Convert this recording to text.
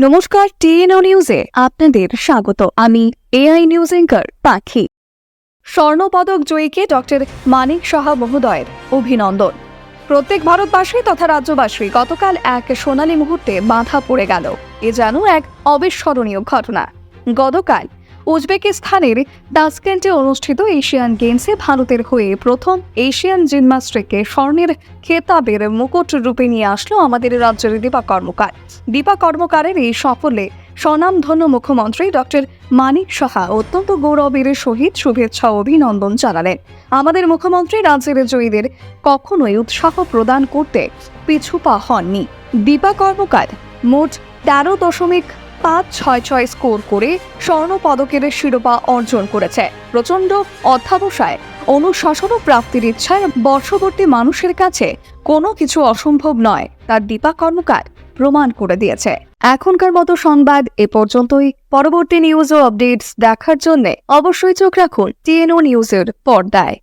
নমস্কার, টিএনও নিউজে আপনাদের স্বাগত। আমি এআই নিউজ এঙ্কার পাখি। স্বর্ণপদক জয়ীকে ডক্টর মানিক সাহা মহোদয়ের অভিনন্দন। প্রত্যেক ভারতবাসী তথা রাজ্যবাসী গতকাল এক সোনালী মুহূর্তে বাধা পড়ে গেল। এ যেন এক অবিস্মরণীয় ঘটনা। গতকাল উজবেকিস্তানের তাসকেন্টে অনুষ্ঠিত এশিয়ান গেমসে ভারতের হয়ে প্রথম এশিয়ান জিমনাস্টিককে স্বর্ণের খেতাবের মুকুট রূপে নিয়ে আসলো আমাদের রাজ্যের দীপা কর্মকার। দীপা কর্মকারের এই সাফল্যে স্বনামধন্য মুখ্যমন্ত্রী ডক্টর মানিক সাহা অত্যন্ত গৌরবের সহিত শুভেচ্ছা অভিনন্দন জানালেন। আমাদের মুখ্যমন্ত্রী রাজ্যের জয়ীদের কখনোই উৎসাহ প্রদান করতে পিছুপা হননি। দীপা কর্মকার মোট তেরো দশমিক পাঁচ ছয় ছয় স্কোর করে স্বর্ণ পদকের শিরোপা অর্জন করেছে। প্রচণ্ড অধ্যাবসায় অনুশাসন ও প্রাপ্তির ইচ্ছায় বর্ষবর্তী মানুষের কাছে কোনো কিছু অসম্ভব নয়, তার দীপা কর্মকার প্রমাণ করে দিয়েছে। এখনকার মতো সংবাদ এ পর্যন্তই। পরবর্তী নিউজ ও আপডেটস দেখার জন্য অবশ্যই চোখ রাখুন টিএনও নিউজের পর্দায়।